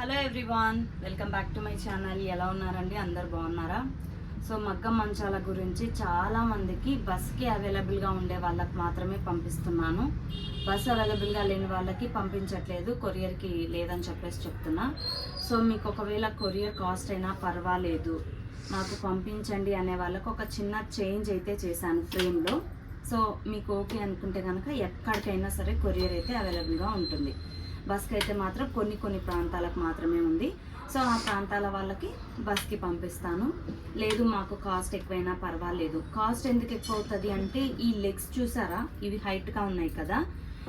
Hello everyone welcome back to my channel ఎలా ఉన్నారండి? అందరు బాగున్నారా? సో మగ్గం మంచాల గురించి చాలా మందికి బస్కి అవైలబుల్గా ఉండే వాళ్ళకి మాత్రమే పంపిస్తున్నాను. బస్ అవైలబుల్గా లేని వాళ్ళకి పంపించట్లేదు కొరియర్కి లేదని చెప్పేసి చెప్తున్నా. సో మీకు ఒకవేళ కొరియర్ కాస్ట్ అయినా పర్వాలేదు నాకు పంపించండి అనే వాళ్ళకు ఒక చిన్న చేంజ్ అయితే చేశాను ఫ్రేమ్లో. సో మీకు ఓకే అనుకుంటే కనుక ఎక్కడికైనా సరే కొరియర్ అయితే అవైలబుల్గా ఉంటుంది. బస్కి అయితే మాత్రం కొన్ని కొన్ని ప్రాంతాలకు మాత్రమే ఉంది. సో ఆ ప్రాంతాల వాళ్ళకి బస్కి పంపిస్తాను. లేదు మాకు కాస్ట్ ఎక్కువైనా పర్వాలేదు. కాస్ట్ ఎందుకు ఎక్కువ అవుతుంది అంటే ఈ లెగ్స్ చూసారా? ఇవి హైట్గా ఉన్నాయి కదా.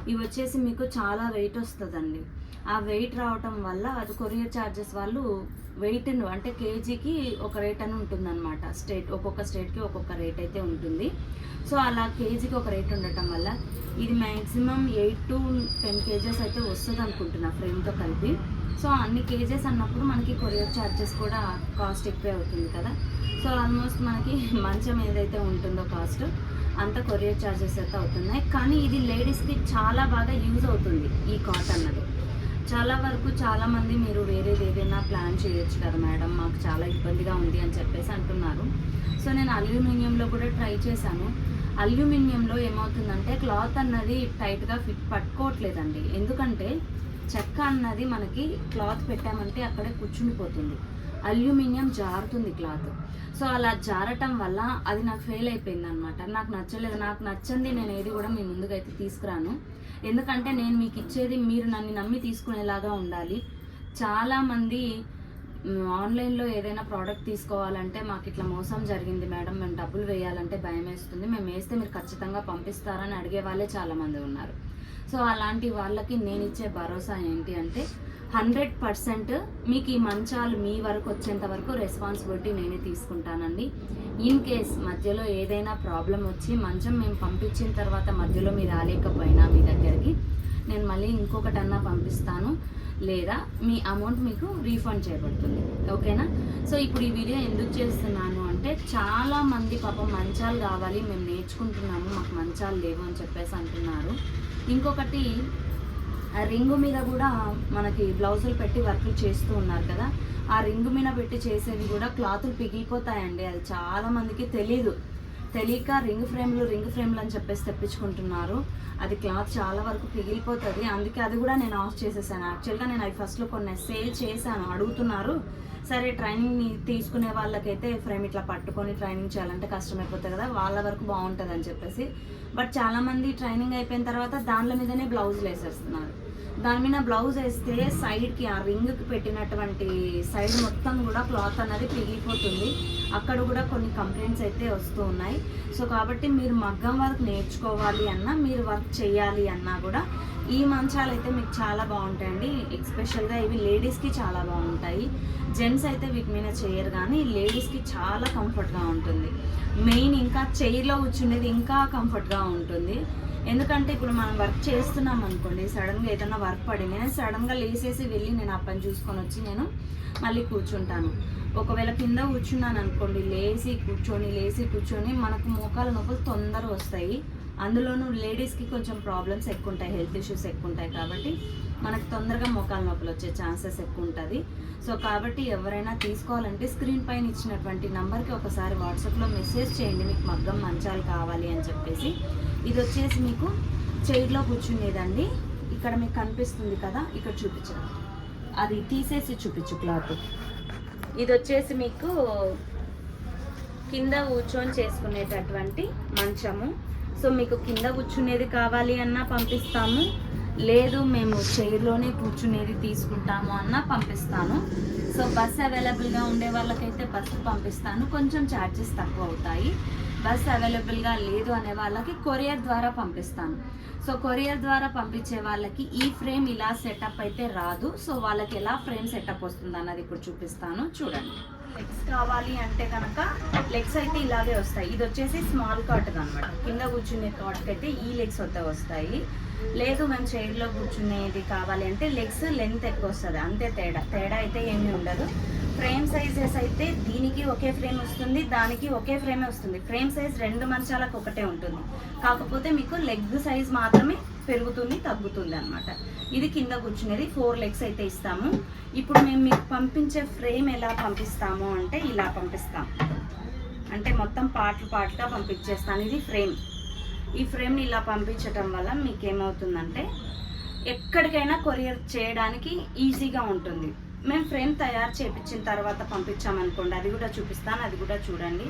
ఇవి వచ్చేసి మీకు చాలా వెయిట్ వస్తుందండి. ఆ వెయిట్ రావటం వల్ల అది కొరియర్ ఛార్జెస్ వాళ్ళు వెయిట్ అంటే కేజీకి ఒక రేట్ అని ఉంటుందన్నమాట. స్టేట్ ఒక్కొక్క స్టేట్కి ఒక్కొక్క రేట్ అయితే ఉంటుంది. సో అలా కేజీకి ఒక రేట్ ఉండటం వల్ల ఇది maximum eight to ten KGs అయితే వస్తుంది అనుకుంటున్నా ఫ్రేమ్తో కలిపి. సో అన్ని కేజెస్ అన్నప్పుడు మనకి కొరియర్ ఛార్జెస్ కూడా కాస్ట్ ఎక్కువే అవుతుంది కదా. సో ఆల్మోస్ట్ మనకి మంచం ఏదైతే ఉంటుందో కాస్ట్ అంత కొరియర్ ఛార్జెస్ అయితే అవుతున్నాయి. కానీ ఇది లేడీస్కి చాలా బాగా యూజ్ అవుతుంది ఈ కాట్ అన్నది. చాలా వరకు చాలా మంది మీరు వేరేది ఏదైనా ప్లాన్ చేయొచ్చు కదా మేడం మాకు చాలా ఇబ్బందిగా ఉంది అని చెప్పేసి అంటున్నారు. సో నేను అల్యూమినియంలో కూడా ట్రై చేశాను. అల్యూమినియంలో ఏమవుతుందంటే క్లాత్ అన్నది టైట్గా ఫిట్ పట్టుకోవట్లేదండి. ఎందుకంటే చెక్క అన్నది మనకి క్లాత్ పెట్టామంటే అక్కడే కూర్చుండిపోతుంది. అల్యూమినియం జారుతుంది క్లాత్. సో అలా జారటం వల్ల అది నాకు ఫెయిల్ అయిపోయింది అనమాట నాకు నచ్చలేదు. నాకు నచ్చింది నేను ఏది కూడా మీ ముందుకైతే తీసుకురాను. ఎందుకంటే నేను మీకు ఇచ్చేది మీరు నన్ను నమ్మి తీసుకునేలాగా ఉండాలి. చాలామంది ఆన్లైన్లో ఏదైనా ప్రోడక్ట్ తీసుకోవాలంటే మాకు ఇట్లా మోసం జరిగింది మేడం మేము డబ్బులు వేయాలంటే భయం వేస్తుంది మేము వేస్తే మీరు ఖచ్చితంగా పంపిస్తారని అడిగే వాళ్ళే చాలామంది ఉన్నారు. సో అలాంటి వాళ్ళకి నేను ఇచ్చే భరోసా ఏంటి అంటే హండ్రెడ్ పర్సెంట్ మీకు ఈ మంచాలు మీ వరకు వచ్చేంత వరకు రెస్పాన్సిబిలిటీ నేనే తీసుకుంటానండి. ఇన్ కేస్ మధ్యలో ఏదైనా ప్రాబ్లం వచ్చి మంచం మేము పంపించిన తర్వాత మధ్యలో మీరు రాలేకపోయినా మీ దగ్గరికి నేను మళ్ళీ ఇంకొకటన్నా పంపిస్తాను లేదా మీ అమౌంట్ మీకు రీఫండ్ చేయబడుతుంది. ఓకేనా? సో ఇప్పుడు ఈ వీడియో ఎందుకు చేస్తున్నాను అంటే చాలా మంది పాపం మంచాలు కావాలి మేము నేర్చుకుంటున్నాము మాకు మంచాలు లేవు అని చెప్పేసి అంటున్నారు. ఇంకొకటి ఆ రింగు మీద కూడా మనకి బ్లౌజులు పెట్టి వర్క్లు చేస్తూ ఉన్నారు కదా. ఆ రింగు మీద పెట్టి చేసేది కూడా క్లాతులు పిగిలిపోతాయండి. అది చాలామందికి తెలీదు. తెలియక రింగ్ ఫ్రేమ్లు రింగ్ ఫ్రేమ్లు అని చెప్పేసి తెప్పించుకుంటున్నారు. అది క్లాత్ చాలా వరకు పిగిలిపోతుంది. అందుకే అది కూడా నేను ఆఫ్ చేసేసాను. యాక్చువల్గా నేను అవి ఫస్ట్లో కొన్ని సేల్ చేశాను. అడుగుతున్నారు. సరే ట్రైనింగ్ తీసుకునే వాళ్ళకైతే ఫ్రేమ్ ఇట్లా పట్టుకొని ట్రైనింగ్ చేయాలంటే కష్టమైపోతుంది కదా వాళ్ళ వరకు బాగుంటుంది అని చెప్పేసి. బట్ చాలామంది ట్రైనింగ్ అయిపోయిన తర్వాత దానిల మీదనే బ్లౌజులు వేసేస్తున్నారు. దాని మీద బ్లౌజ్ వేస్తే సైడ్కి ఆ రింగ్కి పెట్టినటువంటి సైడ్ మొత్తం కూడా క్లాత్ అనేది పిగిలిపోతుంది. అక్కడ కూడా కొన్ని కంప్లైంట్స్ అయితే వస్తూ ఉన్నాయి. సో కాబట్టి మీరు మగ్గం వర్క్ నేర్చుకోవాలి అన్నా మీరు వర్క్ చేయాలి అన్నా కూడా ఈ మంచాలు అయితే మీకు చాలా బాగుంటాయండి. ఎక్స్పెషల్గా ఇవి లేడీస్కి చాలా బాగుంటాయి. జెంట్స్ అయితే వీటి మీద చేయరు కానీ లేడీస్కి చాలా కంఫర్ట్గా ఉంటుంది. మెయిన్ ఇంకా చైర్లో కూర్చునేది ఇంకా కంఫర్ట్గా ఉంటుంది. ఎందుకంటే ఇప్పుడు మనం వర్క్ చేస్తున్నాం అనుకోండి సడన్గా ఏదైనా వర్క్ పడింది నేను సడన్గా లేసేసి వెళ్ళి నేను ఆ పని చూసుకొని వచ్చి నేను మళ్ళీ కూర్చుంటాను. ఒకవేళ కింద కూర్చున్నాను అనుకోండి లేచి కూర్చొని లేచి కూర్చొని మనకు మోకాల నొప్పులు తొందరగా వస్తాయి. అందులోనూ లేడీస్కి కొంచెం ప్రాబ్లమ్స్ ఎక్కువ ఉంటాయి హెల్త్ ఇష్యూస్ ఎక్కువ ఉంటాయి కాబట్టి మనకు తొందరగా మోకాల నొప్పులు వచ్చే ఛాన్సెస్ ఎక్కువ ఉంటుంది సో కాబట్టి ఎవరైనా తీసుకోవాలంటే స్క్రీన్ పైన ఇచ్చినటువంటి నంబర్కి ఒకసారి వాట్సాప్లో మెసేజ్ చేయండి మీకు మగ్గం మంచాలు కావాలి అని చెప్పేసి. ఇది వచ్చేసి మీకు చైర్లో కూర్చునేదండి. ఇక్కడ మీకు కనిపిస్తుంది కదా ఇక్కడ చూపించండి. అది తీసేసి చూపించు క్లాత్. ఇది వచ్చేసి మీకు కింద కూర్చొని చేసుకునేటటువంటి మంచము. సో మీకు కింద కూర్చునేది కావాలి అన్నా పంపిస్తాము. లేదు మేము చైర్లోనే కూర్చునేది తీసుకుంటాము అన్నా పంపిస్తాను సో బస్ అవైలబుల్గా ఉండే వాళ్ళకైతే బస్సు పంపిస్తాను. కొంచెం ఛార్జెస్ తక్కువ అవుతాయి. బస్ అవైలబుల్గా లేదు అనే వాళ్ళకి కొరియర్ ద్వారా పంపిస్తాను. సో కొరియర్ ద్వారా పంపించే వాళ్ళకి ఈ ఫ్రేమ్ ఇలా సెటప్ అయితే రాదు. సో వాళ్ళకి ఎలా ఫ్రేమ్ సెటప్ వస్తుంది అన్నది ఇప్పుడు చూపిస్తాను. చూడండి. లెగ్స్ కావాలి అంటే కనుక లెగ్స్ అయితే ఇలాగే వస్తాయి. ఇది వచ్చేసి స్మాల్ కాట్ అనమాట కింద కూర్చునే కాట్కి అయితే ఈ లెగ్స్ వద్ద వస్తాయి. లేదు మేము చైర్లో కూర్చునేది కావాలి అంటే లెగ్స్ లెంత్ ఎక్కువ వస్తుంది. అంతే తేడా. తేడా అయితే ఏమీ ఉండదు. ఫ్రేమ్ సైజెస్ అయితే దీనికి ఒకే ఫ్రేమ్ వస్తుంది దానికి ఒకే ఫ్రేమే వస్తుంది. ఫ్రేమ్ సైజ్ రెండు మంచాలకు ఒకటే ఉంటుంది. కాకపోతే మీకు లెగ్ సైజ్ మాత్రమే పెరుగుతుంది తగ్గుతుంది అనమాట ఇది కింద కూర్చునేది ఫోర్ లెగ్స్ అయితే ఇస్తాము. ఇప్పుడు మేము మీకు పంపించే ఫ్రేమ్ ఎలా పంపిస్తాము అంటే ఇలా పంపిస్తాం. అంటే మొత్తం పార్ట్లు పార్ట్గా పంపించేస్తాను. ఇది ఫ్రేమ్. ఈ ఫ్రేమ్ని ఇలా పంపించటం వల్ల మీకు ఏమవుతుందంటే ఎక్కడికైనా కొరియర్ చేయడానికి ఈజీగా ఉంటుంది. మేము ఫ్రేమ్ తయారు చేపించిన తర్వాత పంపించామనుకోండి. అది కూడా చూపిస్తాను అది కూడా చూడండి.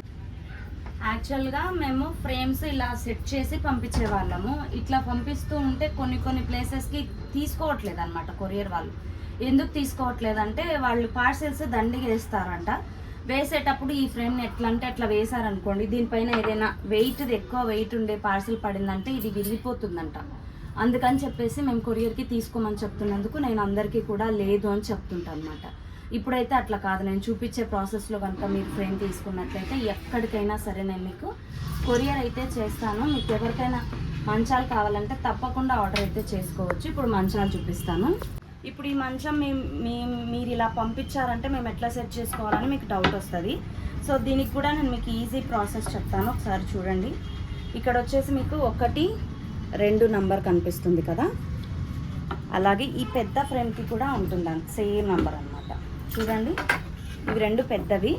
యాక్చువల్గా మేము ఫ్రేమ్స్ ఇలా సెట్ చేసి పంపించే వాళ్ళము ఇట్లా పంపిస్తూ ఉంటే కొన్ని కొన్ని ప్లేసెస్కి తీసుకోవట్లేదు అనమాట కొరియర్ వాళ్ళు. ఎందుకు తీసుకోవట్లేదంటే వాళ్ళు పార్సెల్స్ దండిగా వేస్తారంట. వేసేటప్పుడు ఈ ఫ్రేమ్ని ఎట్లా అంటే అట్లా వేశారనుకోండి. దీనిపైన ఏదైనా వెయిట్ ఎక్కువ వెయిట్ ఉండే పార్సెల్ పడిందంటే ఇది విరిగిపోతుందంట. అందుకని చెప్పేసి మేము కొరియర్కి తీసుకోమని చెప్తున్నందుకు నేను అందరికీ కూడా లేదు అని చెప్తుంటాను అనమాట ఇప్పుడైతే అట్లా కాదు. నేను చూపించే ప్రాసెస్లో కనుక మీరు ఫ్రేమ్ తీసుకున్నట్లయితే ఎక్కడికైనా సరే నేను మీకు కొరియర్ అయితే చేస్తాను. మీకు ఎవరికైనా మంచాలు కావాలంటే తప్పకుండా ఆర్డర్ అయితే చేసుకోవచ్చు. ఇప్పుడు మంచాలు చూపిస్తాను. ఇప్పుడు ఈ మంచం మీ మీరు ఇలా పంపించారంటే మేము ఎట్లా సెట్ చేసుకోవాలని మీకు డౌట్ వస్తుంది. సో దీనికి కూడా నేను మీకు ఈజీ ప్రాసెస్ చెప్తాను. ఒకసారి చూడండి. ఇక్కడ వచ్చేసి మీకు ఒకటి రెండు నంబర్ కనిపిస్తుంది కదా. అలాగే ఈ పెద్ద ఫ్రేమ్కి కూడా ఉంటుంది? సేమ్ నంబర్ అన్నమాట. చూడండి ఇవి రెండు పెద్దవి.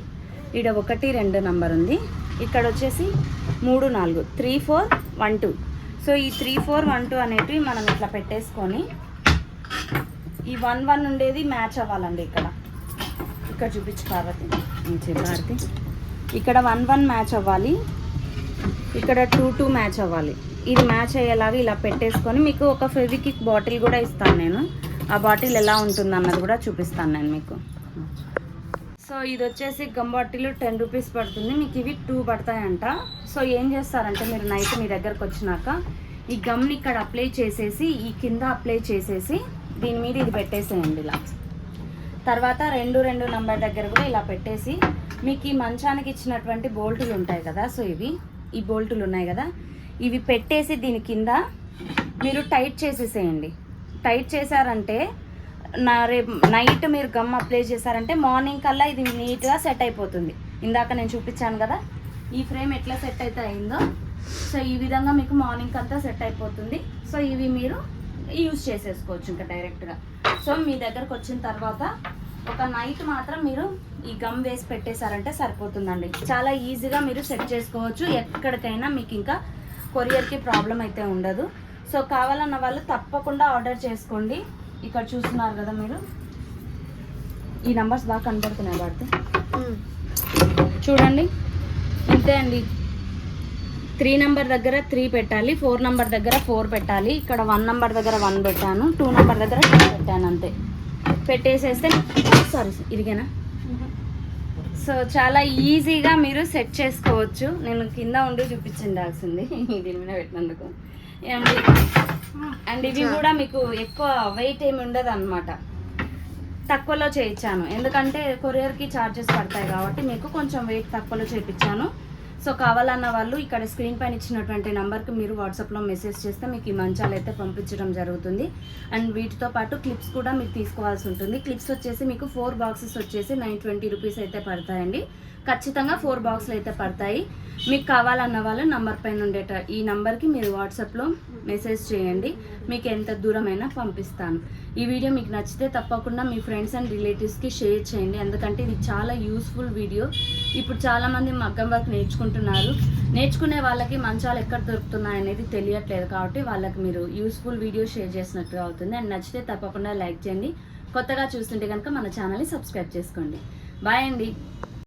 ఈడ ఒకటి రెండు నంబర్ ఉంది. ఇక్కడ వచ్చేసి మూడు నాలుగు. Three four one two. So ఈ త్రీ ఫోర్ వన్ టూ అనేటివి మనం ఇట్లా పెట్టేసుకొని ఈ వన్ వన్ ఉండేది మ్యాచ్ అవ్వాలండి ఇక్కడ. ఇక్కడ చూపించు పార్వతి. భారతి ఇక్కడ వన్ వన్ మ్యాచ్ అవ్వాలి. ఇక్కడ టూ టూ మ్యాచ్ అవ్వాలి. ఇది మ్యాచ్ అయ్యేలాగా ఇలా పెట్టేసుకొని మీకు ఒక ఫెవికిక్ బాటిల్ కూడా ఇస్తాను నేను. ఆ బాటిల్ ఎలా ఉంటుంది అన్నది కూడా చూపిస్తాను నేను మీకు. సో ఇది వచ్చేసి గమ్ బాటిల్ టెన్ రూపీస్ పడుతుంది. మీకు ఇవి టూ పడతాయంట. సో ఏం చేస్తారంటే మీరు నైట్ మీ దగ్గరకు వచ్చినాక ఈ గమ్ని ఇక్కడ అప్లై చేసేసి ఈ కింద అప్లై చేసేసి దీని మీద ఇది పెట్టేసేయండి ఇలా. తర్వాత రెండు రెండు నంబర్ దగ్గర కూడా ఇలా పెట్టేసి మీకు ఈ మంచానికి ఇచ్చినటువంటి బోల్టులు ఉంటాయి కదా సో ఇవి ఈ బోల్టులు ఉన్నాయి కదా ఇవి పెట్టేసి దీని కింద మీరు టైట్ చేసేసేయండి. టైట్ చేశారంటే నా రేపు నైట్ మీరు గమ్ అప్లై చేశారంటే మార్నింగ్ కల్లా ఇది నీట్గా సెట్ అయిపోతుంది. ఇందాక నేను చూపించాను కదా ఈ ఫ్రేమ్ ఎట్లా సెట్ అయితే అయిందో సో ఈ విధంగా మీకు మార్నింగ్ అంతా సెట్ అయిపోతుంది. సో ఇవి మీరు యూజ్ చేసేసుకోవచ్చు ఇంకా డైరెక్ట్గా. సో మీ దగ్గరకు వచ్చిన తర్వాత ఒక నైట్ మాత్రం మీరు ఈ గమ్ వేసి పెట్టేశారంటే సరిపోతుందండి. చాలా ఈజీగా మీరు సెట్ చేసుకోవచ్చు. ఎక్కడికైనా మీకు ఇంకా కొరియర్కి ప్రాబ్లం అయితే ఉండదు. సో కావాలన్న వాళ్ళు తప్పకుండా ఆర్డర్ చేసుకోండి. ఇక్కడ చూస్తున్నారు కదా మీరు. ఈ నంబర్స్ బాగా కనబడుతున్నాయి వాడితే చూడండి. ఇంతే అండి. త్రీ నెంబర్ దగ్గర త్రీ పెట్టాలి ఫోర్ నెంబర్ దగ్గర ఫోర్ పెట్టాలి ఇక్కడ వన్ నెంబర్ దగ్గర వన్ పెట్టాను టూ నెంబర్ దగ్గర టూ పెట్టాను అంతే. పెట్టేసేస్తే సారీ ఇరిగేనా? సో చాలా ఈజీగా మీరు సెట్ చేసుకోవచ్చు. నేను కింద ఉండి చూపించిండాల్సింది. దీని మీద పెట్టినందుకు. అండ్ అండ్ ఇవి కూడా మీకు ఎక్కువ వెయిట్ ఏమి ఉండదు అనమాట తక్కువలో చేయించాను. ఎందుకంటే కొరియర్కి ఛార్జెస్ పడతాయి కాబట్టి మీకు కొంచెం వెయిట్ తక్కువలో చేయించాను. సో కావాలన్న వాళ్ళు ఇక్కడ స్క్రీన్ పైన ఇచ్చినటువంటి నెంబర్కి మీరు వాట్సాప్లో మెసేజ్ చేస్తే మీకు ఈ మంచాలు అయితే పంపించడం జరుగుతుంది. అండ్ వీటితో పాటు క్లిప్స్ కూడా మీరు తీసుకోవాల్సి ఉంటుంది. క్లిప్స్ వచ్చేసి మీకు ఫోర్ బాక్సెస్ వచ్చేసి నైన్ ట్వంటీ రూపీస్ అయితే పడతాయండి. ఖచ్చితంగా ఫోర్ బాక్సులు అయితే పడతాయి. మీకు కావాలన్న వాళ్ళు నంబర్ పైన ఉండేట ఈ నంబర్కి మీరు వాట్సాప్లో మెసేజ్ చేయండి. మీకు ఎంత దూరమైనా పంపిస్తాను. ఈ వీడియో మీకు నచ్చితే తప్పకుండా మీ ఫ్రెండ్స్ అండ్ రిలేటివ్స్కి షేర్ చేయండి. ఎందుకంటే ఇది చాలా యూస్ఫుల్ వీడియో. ఇప్పుడు చాలామంది మగ్గం వర్క్ నేర్చుకుంటున్నారు. నేర్చుకునే వాళ్ళకి మంచాలు ఎక్కడ దొరుకుతున్నాయి అనేది తెలియట్లేదు కాబట్టి వాళ్ళకి మీరు యూస్ఫుల్ వీడియో షేర్ చేసినట్టుగా అవుతుంది. అండ్ నచ్చితే తప్పకుండా లైక్ చేయండి. కొత్తగా చూస్తుంటే కనుక మన ఛానల్ని సబ్స్క్రైబ్ చేసుకోండి. బాయ్ అండి.